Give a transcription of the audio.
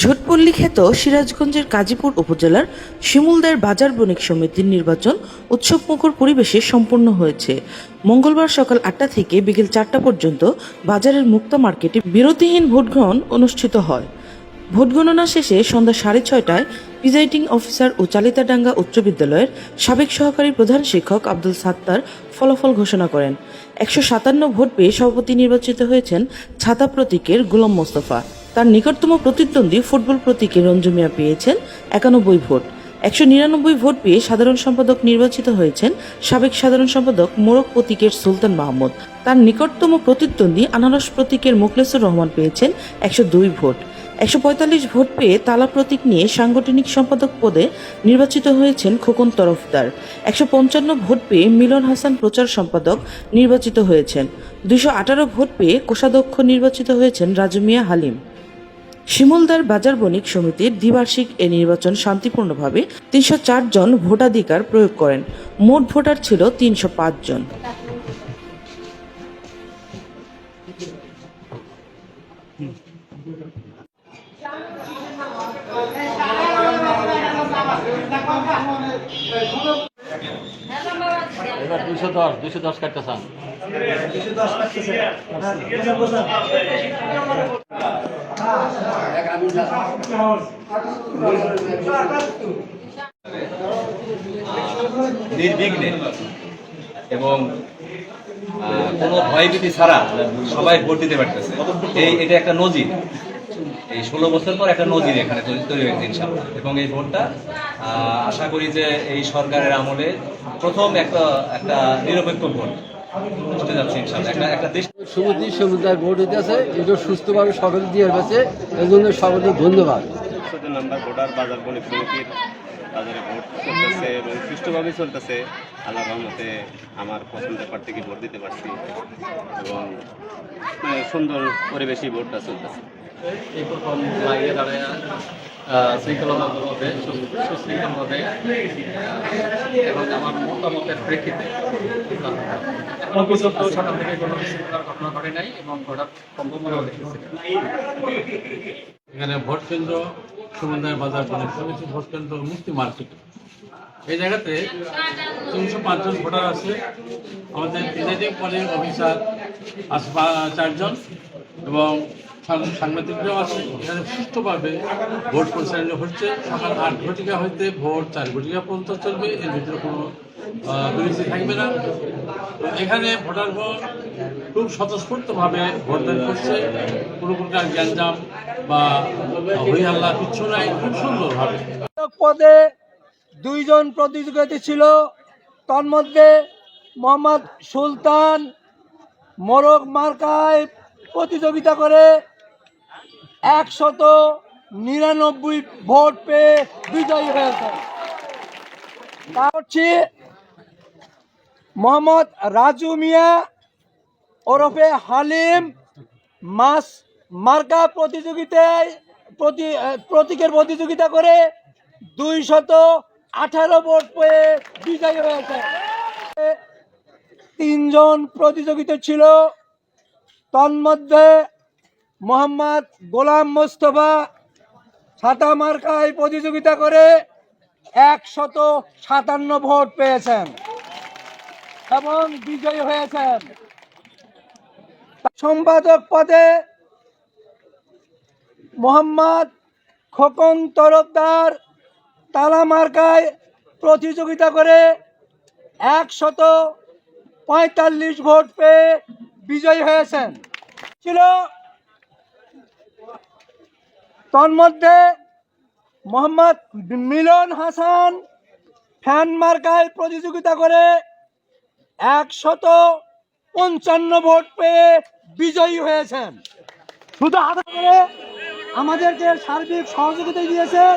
ঝোটপল্লী খ্যাত সিরাজগঞ্জের কাজীপুর উপজেলার শিমুলদের বাজার বণিক সমিতির নির্বাচন উৎসবমুখর পরিবেশে সম্পন্ন হয়েছে। মঙ্গলবার সকাল আটটা থেকে বিকেল চারটা পর্যন্ত বাজারের মুক্তা মার্কেটে বিরতিহীন ভোটগ্রহণ অনুষ্ঠিত হয়। ভোট গণনা শেষে সন্ধ্যা সাড়ে ছয়টায় প্রিজাইডিং অফিসার ও চালিতাডাঙ্গা উচ্চ বিদ্যালয়ের সাবেক সহকারী প্রধান শিক্ষক আব্দুল সাত্তার ফলাফল ঘোষণা করেন। একশো সাতান্ন ভোট পেয়ে সভাপতি নির্বাচিত হয়েছেন ছাতা প্রতীকের গুলাম মোস্তফা। তার নিকটতম প্রতিদ্বন্দ্বী ফুটবল প্রতীকে রঞ্জু মিয়া পেয়েছেন একানব্বই ভোট। একশো নিরানব্বই ভোট পেয়ে সাধারণ সম্পাদক নির্বাচিত হয়েছেন সাবেক সাধারণ সম্পাদক মোরক প্রতীকের সুলতান মাহমুদ। তার নিকটতম প্রতিদ্বন্দ্বী আনারস প্রতীকের মুখলেসুর রহমান পেয়েছেন একশো দুই ভোট। একশো পঁয়তাল্লিশ ভোট পেয়ে তালা প্রতীক নিয়ে সাংগঠনিক সম্পাদক পদে নির্বাচিত হয়েছেন খোকন তরফদার। একশো পঞ্চান্ন ভোট পেয়ে মিলন হাসান প্রচার সম্পাদক নির্বাচিত হয়েছেন। দুশো আঠারো ভোট পেয়ে কোষাধ্যক্ষ নির্বাচিত হয়েছেন রাজু মিয়া হালিম। শিমুলদার বাজার বণিক সমিতির দ্বিবার্ষিক এ নির্বাচন শান্তিপূর্ণভাবে তিনশো জন ভোটাধিকার প্রয়োগ করেন। মোট ভোটার ছিল তিনশো পাঁচ জন। দুশো দশ দুশো দশ কাটতে চান নির্বিঘ্নে এবং কোনো ভয়ভীতি ছাড়া সবাই ভোট দিতে পারতেছে। এই এটা একটা নজির। এই ষোলো বছর পর একটা নজির এখানে তৈরি হয়েছে ইনশাল্লাহ এবং এই ভোটটা আশা করি যে এই সরকারের আমলে প্রথম একটা একটা নিরপেক্ষ ভোট। হতে যাচ্ছে ইনশাল্লাহ একটা একটা দেশ সমিতি সমুদায় ভোট হইতেছে এটা সুস্থভাবে সকলে দিয়ে গেছে এই জন্য সকলকে ধন্যবাদ। নম্বর ভোটার বাজার বণিক সমিতির বাজারে ভোট চলতেছে এবং সুষ্ঠুভাবে চলতেছে। আল্লাহ রহমতে আমার পছন্দের প্রার্থীকে ভোট দিতে পারছি এবং মানে সুন্দর পরিবেশই ভোটটা চলতেছে। এই প্রথম দাঁড়ায় সুশৃঙ্খলভাবে এবং আমার মতামতের প্রেক্ষিতে এখন সকাল থেকে কোনো বিশৃঙ্খলার ঘটনা ঘটে নাই এবং ঘটার এখানে ভোট কেন্দ্র সমুদায় বাজার ভোট কেন্দ্র মুক্তি মার্কেট। এই জায়গাতে তিনশো পাঁচজন ভোটার আছে। আমাদের প্রিজাইডিং পলিং অফিসার আছে চারজন এবং সাং- সাংবাদিকরাও আছে। এখানে সুষ্ঠুভাবে ভোট পরিচালনা হচ্ছে। সকাল আট ঘটিকা হইতে ভোট চার ঘটিকা পর্যন্ত চলবে। এর ভিতরে কোনো বিরতি থাকবে না। এখানে ভোটারগণ খুব স্বতঃস্ফূর্তভাবে ভোটদান করছে। কোনো প্রকার গ্যাঞ্জাম বা হই হাল্লা, কিচ্ছু নাই। খুব সুন্দরভাবে। পদে দুইজন প্রতিযোগিতা ছিল। তন্মধ্যে মোহাম্মদ সুলতান মোরগ মার্কায় প্রতিযোগিতা করে একশত নিরানব্বই ভোট পেয়ে বিজয়ী হয়েছে। তা হচ্ছে মোহাম্মদ রাজু মিয়া, ওরফে হালিম মাস মার্কা প্রতিযোগিতায় প্রতি প্রতীকের প্রতিযোগিতা করে দুই শত আঠারো ভোট পেয়ে বিজয়ী হয়েছে। তিনজন প্রতিযোগিতা ছিল। তন্মধ্যে মোহাম্মদ গোলাম মোস্তফা ছাতা মার্কায় প্রতিযোগিতা করে একশত সাতান্ন ভোট পেয়েছেন এবং বিজয়ী হয়েছেন। সম্পাদক পদে মোহাম্মদ খোকন তরফদার তালা মার্কায় প্রতিযোগিতা করে একশত পঁয়তাল্লিশ ভোট পেয়ে বিজয়ী হয়েছেন। ছিল তন্মধ্যে মোহাম্মদ মিলন হাসান ফ্যান মার্কায় প্রতিযোগিতা করে একশত পঞ্চান্ন ভোট পেয়ে বিজয়ী হয়েছেন। শুধু হাতে আমাদেরকে সার্বিক সহযোগিতা দিয়েছেন।